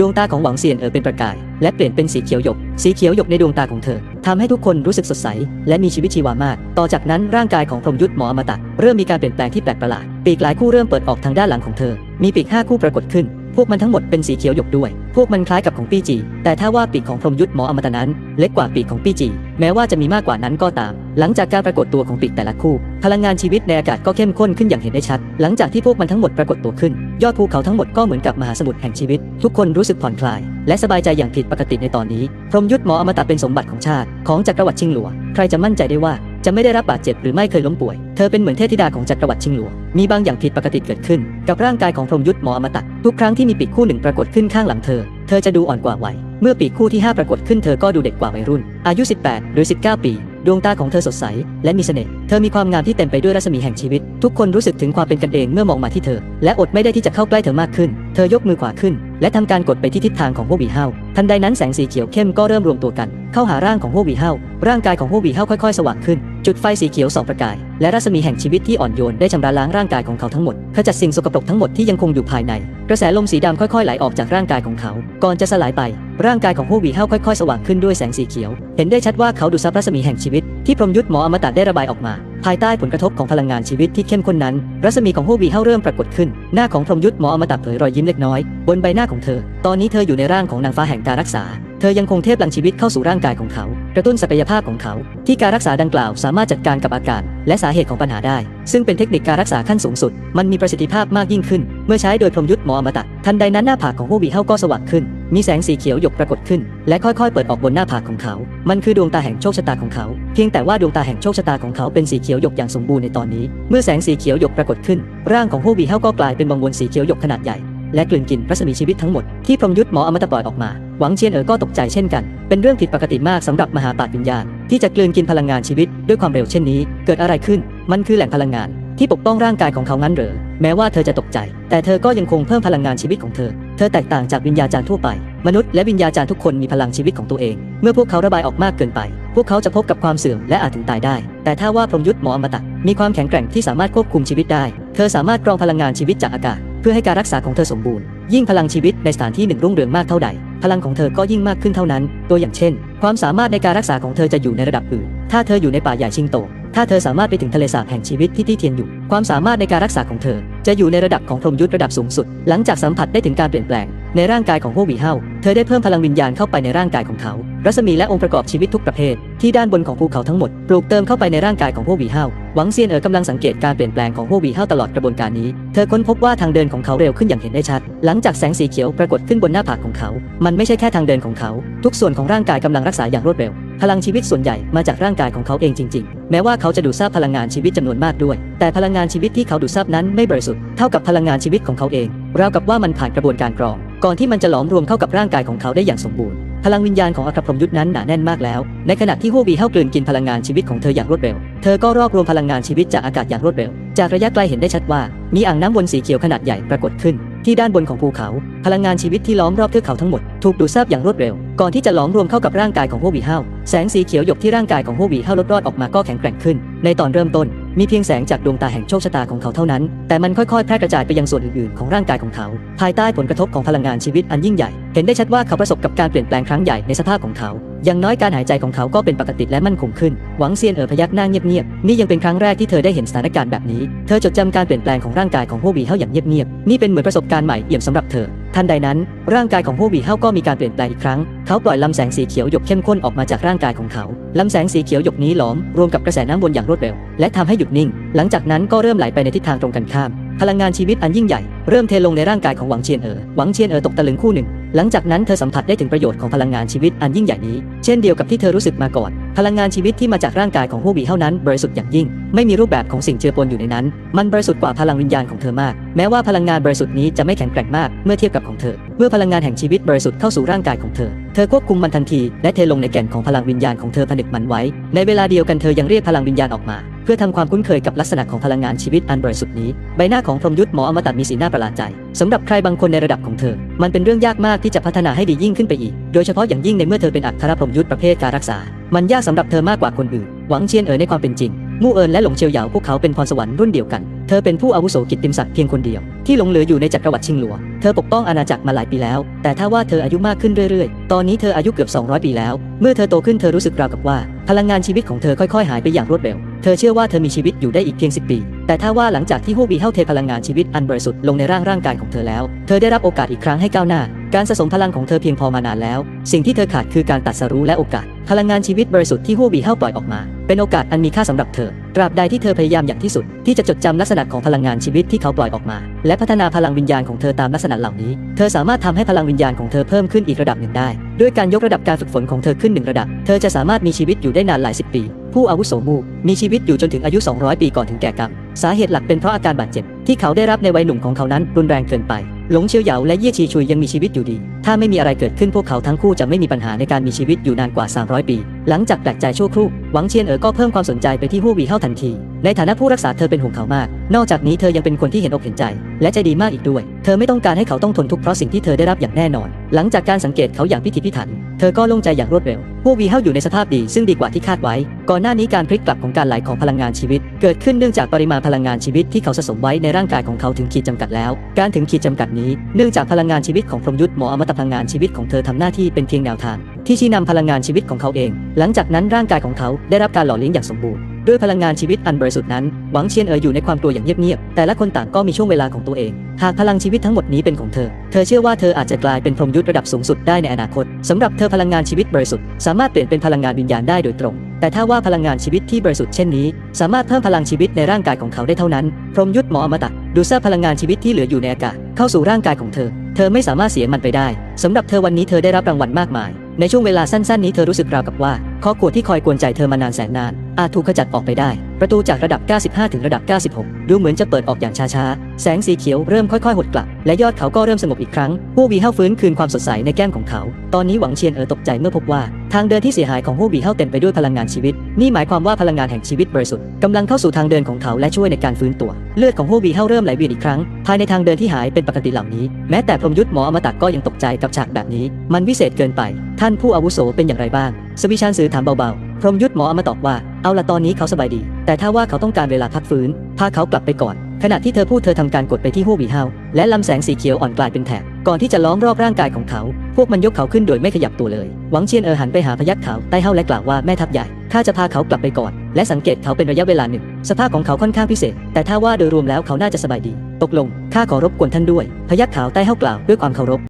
ดวงตาของหวังเซียนเอ๋อเป็นประกาย และเปลี่ยนเป็นสีเขียวหยก สีเขียวหยกในดวงตาของเธอทำให้ทุกคนรู้สึกสดใส และมีชีวิตชีวามาก ต่อจากนั้นร่างกายของพรหมยุทธ์หมออมตะเริ่มมีการเปลี่ยนแปลงที่แปลกประหลาด ปีกหลายคู่เริ่มเปิดออกทางด้านหลังของเธอ มีปีกห้าคู่ปรากฏขึ้น พวกมันทั้งหมดเป็นสีเขียวหยกด้วย พวกมันคล้ายกับของปี้จี แต่ถ้าว่าปีกของพรหมยุทธ์หมออมตะนั้น เล็กกว่าปีกของปี้จี แม้ว่าจะมีมากกว่านั้นก็ตาม หลังจากการปรากฏตัวของปีกแต่ละคู่ พลังงานชีวิตในอากาศก็เข้มข้นขึ้นอย่างเห็นได้ชัด หลังจากที่พวกมันทั้งหมดปรากฏตัวขึ้น ยอดภูเขาทั้งหมดก็เหมือนกับมหาสมุทรแห่งชีวิต ทุกคนรู้สึกผ่อนคลาย และสบายใจอย่างผิดปกติในตอนนี้ พรหมยุทธ์หมออมตะเป็นสมบัติของชาติ ของจักรวรรดิชิงหลัว ใครจะมั่นใจได้ว่าจะไม่ได้รับบาดเจ็บหรือไม่เคยล้มป่วย เธอเป็นเหมือนเทพธิดาของจักรวรรดิชิงหลัว มีบางอย่างผิดปกติเกิดขึ้น กับร่างกายของพรหมยุทธ์หมออมตะ ทุกครั้งที่มีปีกคู่หนึ่งปรากฏขึ้นข้างหลังเธอ เธอจะดูอ่อนกว่าวัย เมื่อปีกคู่ที่ 5 ปรากฏขึ้นเธอก็ดูเด็กกว่าวัยรุ่น อายุ 18 หรือ 19 ปี ดวงตาของเธอสดใส และมีเสน่ห์ เธอมีความงามที่เต็มไปด้วยรัศมีแห่งชีวิต ทุกคนรู้สึกถึงความเป็นกันเองเมื่อมองมาที่เธอ และอดไม่ได้ที่จะเข้าใกล้เธอมากขึ้น เธอยกมือขวาขึ้น และทำการกดไปที่ทิศทางของโฮวีเฮา ทันใดนั้นแสงสีเขียวเข้มก็เริ่มรวมตัวกัน เข้าหาร่างของโฮวีเฮาร่างกายของโฮวีเฮาค่อยๆ สว่างขึ้น จุดไฟสีเขียวสองประกาย และรัศมีแห่งชีวิตที่อ่อนโยนได้ชำระล้างร่างกายของเขาทั้งหมดขจัดสิ่งสกปรกทั้งหมดที่ยังคงอยู่ภายใน กระแสลมสีดำค่อยๆไหลออกจากร่างกายของเขา ก่อนจะสลายไป ร่างกายของโฮวีเฮาค่อยๆ สว่างขึ้นด้วยแสงสีเขียว เห็นได้ชัดว่าเขาดูดซับรัศมีแห่งชีวิตที่พรหมยุทธ์หมออมตะได้ระบายออกมา ภายใต้ผลกระทบของพลังงานชีวิตที่เข้มข้นนั้น รัศมีของโฮวีเฮาเริ่มปรากฏขึ้น หน้าของพรหมยุทธ์หมออมตะเผยรอยยิ้มเล็กน้อย บนใบหน้าของเธอ ตอนนี้เธออยู่ในร่างของนางฟ้าแห่งการรักษา เธอยังคงเทพลังชีวิตเข้าสู่ร่างกายของเขา กระตุ้นศักยภาพของเขา ที่การรักษาดังกล่าวสามารถจัดการกับอาการและสาเหตุของปัญหาได้ ซึ่งเป็นเทคนิคการรักษาขั้นสูงสุด มันมีประสิทธิภาพมากยิ่งขึ้น เมื่อใช้โดยพรหมยุทธ์หมออมตะทันใดนั้นหน้าผากของโฮวีเฮาก็สว่างขึ้น มีแสงสีเขียวหยกปรากฏขึ้น และค่อยๆ เปิดออกบนหน้าผากของเขา มันคือดวงตาแห่งโชคชะตาของเขา เพียงแต่ว่าดวงตาแห่งโชคชะตาของเขาเป็นสีเขียวหยกอย่างสมบูรณ์ในตอนนี้ เมื่อแสงสีเขียวหยกปรากฏขึ้น ร่างของโฮวีเฮาก็กลายเป็นวังวนสีเขียวหยกขนาดใหญ่ และกลืนกินรัศมีชีวิตทั้งหมดที่พรมยุทธ์หมออมตะปล่อยออกมา หวังเชียนเอ๋อก็ตกใจเช่นกัน เป็นเรื่องผิดปกติมากสำหรับมหาปราชญ์วิญญาณที่จะกลืนกินพลังงานชีวิตด้วยความเร็วเช่นนี้ เกิดอะไรขึ้น มันคือแหล่งพลังงานที่ปกป้องร่างกายของเขางั้นเหรอ แม้ว่าเธอจะตกใจ แต่เธอก็ยังคงเพิ่มพลังงานชีวิตของเธอ เธอแตกต่างจากวิญญาจารย์ทั่วไป มนุษย์และวิญญาจารย์ทุกคนมีพลังชีวิตของตัวเอง เมื่อพวกเขาระบายออกมากเกินไป พวกเขาจะพบกับความเสื่อมและอาจถึงตายได้ แต่ถ้าว่าพรหมยุทธ์หมออมตะมีความแข็งแกร่งที่สามารถควบคุมชีวิตได้ เธอสามารถกรองพลังงานชีวิตจากอากาศ เพื่อให้การรักษาของเธอสมบูรณ์ ยิ่งพลังชีวิตในสถานที่หนึ่งรุ่งเรืองมากเท่าใด พลังของเธอก็ยิ่งมากขึ้นเท่านั้น ตัวอย่างเช่น ความสามารถในการรักษาของเธอจะอยู่ในระดับอื่น ถ้าเธออยู่ในป่าใหญ่ชิงโต ถ้าเธอสามารถไปถึงทะเลสาบแห่งชีวิตที่ที่เทียนอยู่ ความสามารถในการรักษาของเธอ จะอยู่ในระดับของพรหมยุทธ์ระดับสูงสุด หลังจากสัมผัสได้ถึงการเปลี่ยนแปลง ในร่างกายของโฮวีเฮาเธอได้เพิ่มพลังวิญญาณเข้าไปในร่างกายของเขา รัศมีและองค์ประกอบชีวิตทุกประเภท ที่ด้านบนของภูเขาทั้งหมด ปลูกเติมเข้าไปในร่างกายของโฮวีเฮาหวังเซียนเอ๋อกำลังสังเกตการเปลี่ยนแปลงของโฮวีเฮาตลอดกระบวนการนี้ เธอค้นพบว่าทางเดินของเขาเร็วขึ้นอย่างเห็นได้ชัด หลังจากแสงสีเขียวปรากฏขึ้นบนหน้าผากของเขา มันไม่ใช่แค่ทางเดินของเขา ทุกส่วนของร่างกายกำลังรักษาอย่างรวดเร็ว พลังชีวิตส่วนใหญ่มาจากร่างกายของเขาเองจริง ๆ แม้ว่าเขาจะดูดซาบพลังงานชีวิตจำนวนมากด้วย แต่พลังงานชีวิตที่เขาดูดซาบนั้นไม่บริสุทธิ์เท่ากับพลังงานชีวิตของเขาเองราวกับว่ามันผ่านกระบวนการกรอง ก่อนที่มันจะหลอมรวมเข้ากับร่างกายของเขาได้อย่างสมบูรณ์ พลังวิญญาณของอัครพรหมยุทธ์นั้นหนาแน่นมากแล้ว ในขณะที่โฮวีเฮากลืนกินพลังงานชีวิตของเธออย่างรวดเร็ว เธอก็รวบรวมพลังงานชีวิตจากอากาศอย่างรวดเร็ว จากระยะไกลเห็นได้ชัดว่า มีอ่างน้ำวนสีเขียวขนาดใหญ่ปรากฏขึ้น ที่ด้านบนของภูเขา พลังงานชีวิตที่ล้อมรอบเทือกเขาทั้งหมดถูกดูดซาบอย่างรวดเร็ว ก่อนที่จะหลอมรวมเข้ากับร่างกายของโฮวีเฮาแสงสีเขียวหยกที่ร่างกายของโฮวีเฮาลดรอดออกมาก็แข็งแกร่งขึ้น ในตอนเริ่มต้น มีเพียงแสงจากดวงตาแห่งโชคชะตาของเขาเท่านั้น แต่มันค่อยๆ แพร่กระจายไปยังส่วนอื่นๆ ของร่างกายของเขา ภายใต้ผลกระทบของพลังงานชีวิตอันยิ่งใหญ่ เห็นได้ชัดว่าเขาประสบกับการเปลี่ยนแปลงครั้งใหญ่ในสภาพของเขาอย่างน้อยการหายใจของเขาก็เป็นปกติและมั่นคงขึ้น หวังเซียนเอ๋อพยักหน้าเงียบๆ นี่ยังเป็นครั้งแรกที่เธอได้เห็นสถานการณ์แบบนี้ เธอจดจำการเปลี่ยนแปลงของร่างกายของโฮวีเฮาอย่างเงียบๆ นี่เป็นเหมือนประสบการณ์ใหม่เอี่ยมสำหรับเธอ ทันใดนั้น ร่างกายของโฮวีเฮาก็มีการเปลี่ยนแปลงอีกครั้ง เขาปล่อยลำแสงสีเขียวหยกเข้มข้นออกมาจากร่างกายของเขาลำแสงสีเขียวหยกนี้หลอมรวมกับกระแสน้ำวนอย่างรวดเร็ว และทำให้หยุดนิ่ง หลังจากนั้นก็เริ่มไหลไปในทิศทางตรงกันข้าม พลังงานชีวิตอันยิ่งใหญ่ เริ่มเทลงในร่างกายของหวังเชียนเอ๋อหวังเชียนเอ๋อตกตะลึงคู่หนึ่ง หลังจากนั้นเธอสัมผัสได้ถึงประโยชน์ของพลังงานชีวิตอันยิ่งใหญ่นี้ เช่นเดียวกับที่เธอรู้สึกมาก่อน พลังงานชีวิตที่มาจากร่างกายของฮู้หวีเท่านั้นบริสุทธิ์อย่างยิ่ง ไม่มีรูปแบบของสิ่งเจือปนอยู่ในนั้น มันบริสุทธิ์กว่าพลังวิญญาณของเธอมาก แม้ว่าพลังงานบริสุทธิ์นี้จะไม่แข็งแกร่งมากเมื่อเทียบกับของเธอ เมื่อพลังงานแห่งชีวิตบริสุทธิ์เข้าสู่ร่างกายของเธอ เธอควบคุมมันทันที และเทลงในแก่นของพลังวิญญาณของเธอผนึกมันไว้ ในเวลาเดียวกันเธอยังเรียกพลังวิญญาณออกมา เพื่อทำความคุ้นเคยกับลักษณะของพลังงานชีวิตอันบริสุทธิ์นี้ ใบหน้าของพรหมยุทธ์หมออมตะมีสีหน้าประหลาดใจสำหรับใครบางคนในระดับของเธอ มันเป็นเรื่องยากมากที่จะพัฒนาให้ดียิ่งขึ้นไปอีก โดยเฉพาะอย่างยิ่งในเมื่อเธอเป็นอัครพรหมยุทธประเภทการรักษา มันยากสำหรับเธอมากกว่าคนอื่น หวังเชียนเอ๋อในความเป็นจริง มู่เอินและหลงเชียวเหยาพวกเขาเป็นพรสวรรค์รุ่นเดียวกัน เธอเป็นผู้อาวุโสกิตติมศักดิ์เพียงคนเดียว ที่หลงเหลืออยู่ในจักรวรรดิชิงหลัว เธอปกป้องอาณาจักรมาหลายปีแล้ว แต่ถ้าว่าเธออายุมากขึ้นเรื่อยๆ ตอนนี้เธออายุเกือบ 200 ปีแล้ว เมื่อเธอโตขึ้นเธอรู้สึกราวกับว่า พลังงานชีวิตของเธอค่อยๆ หายไปอย่างรวดเร็ว เธอเชื่อว่าเธอมีชีวิตอยู่ได้อีกเพียง 10 ปี แต่ถ้าว่าหลังจากที่ฮู้บีเฮาเทพลังงานชีวิตอันบริสุทธิ์ลงในร่างร่างกายของเธอแล้ว เธอได้รับโอกาสอีกครั้งให้ก้าวหน้า การสะสมพลังของเธอเพียงพอมานานแล้ว สิ่งที่เธอขาดคือการตัดสรู้และโอกาส พลังงานชีวิตบริสุทธิ์ที่ฮู้บีเฮาปล่อยออกมา เป็นโอกาสอันมีค่าสำหรับเธอ ตราบใดที่เธอพยายามอย่างที่สุด ที่จะจดจำลักษณะของพลังงานชีวิตที่เขาปล่อยออกมา และพัฒนาพลังวิญญาณของเธอตามลักษณะเหล่านี้ เธอสามารถทำให้พลังวิญญาณของเธอเพิ่มขึ้นอีกระดับหนึ่งได้ ด้วยการยกระดับการฝึกฝนของเธอขึ้นหนึ่งระดับ เธอจะสามารถมีชีวิตอยู่ได้นานหลายสิบปี ผู้อาวุโสมูมีชีวิตอยู่จนถึงอายุ 200 ปีก่อนถึงแก่กรรม สาเหตุหลักเป็นเพราะอาการบาดเจ็บ ที่เขาได้รับในวัยหนุ่มของเขานั้นรุนแรงเกินไป หลงเชียวเหยาและเยี่ยชีชุยยังมีชีวิตอยู่ดี ถ้าไม่มีอะไรเกิดขึ้นพวกเขาทั้งคู่จะไม่มีปัญหาในการมีชีวิตอยู่นานกว่า 300 ปี หลังจากแปลกใจชั่วครู่ หวังเชียนเอ๋อก็เพิ่มความสนใจไปที่ฮู้วีเฮาทันที ในฐานะผู้รักษาเธอเป็นห่วงเขามาก นอกจากนี้เธอยังเป็นคนที่เห็นอกเห็นใจ และใจดีมากอีกด้วย เธอไม่ต้องการให้เขาต้องทนทุกข์เพราะสิ่งที่เธอได้รับอย่างแน่นอน หลังจากการสังเกตเขาอย่างพิถีพิถัน เธอก็โล่งใจอย่างรวดเร็วพวกวีเฮาอยู่ในสภาพดีซึ่งดีกว่าที่คาดไว้ ก่อนหน้านี้การพลิกกลับของการไหลของพลังงานชีวิต เกิดขึ้นเนื่องจากปริมาณพลังงานชีวิตที่เขาสะสมไว้ในร่างางกายของเขาถึงขีดจำกัดแล้ว การถึงขีดจำกัดนี้ เนื่องจากพลังงานชีวิตของพรหมยุทธ์หมออมตะพลังงานชีวิตของเธอทำหน้าที่เป็นเพียงแนวทาง ที่ชี้นำพลังงานชีวิตของเขาเอง หลังจากนั้นร่างกายของเขาได้รับการหล่อเลี้ยงอย่างสมบูรณ์ ด้วยพลังงานชีวิตอันบริสุทธิ์นั้น หวังเชียนเอ๋ออยู่ในความกลัวอย่างเงียบๆ แต่ละคนต่างก็มีช่วงเวลาของตัวเอง หากพลังชีวิตทั้งหมดนี้เป็นของเธอ เธอเชื่อว่าเธออาจจะกลายเป็นพรหมยุทธระดับสูงสุดได้ในอนาคต สำหรับเธอพลังงานชีวิตบริสุทธิ์สามารถเปลี่ยนเป็นพลังงานวิญญาณได้โดยตรง แต่ถ้าว่าพลังงานชีวิตที่บริสุทธิ์เช่นนี้ สามารถเพิ่มพลังชีวิตในร่างกายของเขาได้เท่านั้น พรหมยุทธหมออมตะดูซับพลังงานชีวิตที่เหลืออยู่ในอากาศเข้าสู่ร่างกายของเธอ เธอไม่สามารถเสียมันไปได้สำหรับเธอวันนี้เธอได้รับรางวัลมากมาย ในช่วงเวลาสั้นๆ นี้เธอรู้สึกราวกับว่า ข้อขวดที่คอยกวนใจเธอมานานแสนนาน อาจถูกขจัดออกไปได้ ประตูจากระดับ 95 ถึงระดับ 96 ดูเหมือนจะเปิดออกอย่างช้าๆ แสงสีเขียวเริ่มค่อยๆ หดกลับ และยอดเขาก็เริ่มสงบอีกครั้ง ผู้วีเฮาฟื้นคืนความสดใสในแก้มของเขา ตอนนี้หวังเชียนเอ๋อตกใจเมื่อพบว่า ทางเดินที่เสียหายของผู้วีเฮาเต็มไปด้วยพลังงานชีวิต นี่หมายความว่าพลังงานแห่งชีวิตบริสุทธิ์กำลังเข้าสู่ทางเดินของเขาและช่วยในการฟื้นตัว เลือดของผู้วีเฮาเริ่มไหลเวียนอีกครั้ง ภายในทางเดินที่หายเป็นปกติเหล่านี้ แม้แต่พรหมยุทธ์หมออมตะก็ยังตกใจกับฉากแบบนี้ มันวิเศษเกินไป ท่านผู้อาวุโสเป็นอย่างไรบ้างสวิชานซือถามเบาๆ พรหมยุทธ์หมออมตอบว่า เอาละตอนนี้เขาสบายดี แต่ถ้าว่าเขาต้องการเวลาพักฟื้น พาเขากลับไปก่อน ขณะที่เธอพูดเธอทำการกดไปที่หู้หวีเฮาและลำแสงสีเขียวอ่อนกลายเป็นแถบ ก่อนที่จะล้อมรอบร่างกายของเขา พวกมันยกเขาขึ้นโดยไม่ขยับตัวเลย หวังเชียนเออหันไปหาพยัคฆ์ขาใต้เฮาและกล่าวว่าแม่ทัพใหญ่ ข้าจะพาเขากลับไปก่อน และสังเกตเขาเป็นระยะเวลาหนึ่ง สภาพของเขาค่อนข้างพิเศษ แต่ถ้าว่าโดยรวมแล้วเขาน่าจะสบายดี ตกลง ข้าขอรบกวนท่านด้วย พยัคฆ์ขาวใต้เฮากล่าวด้วยความเคารพ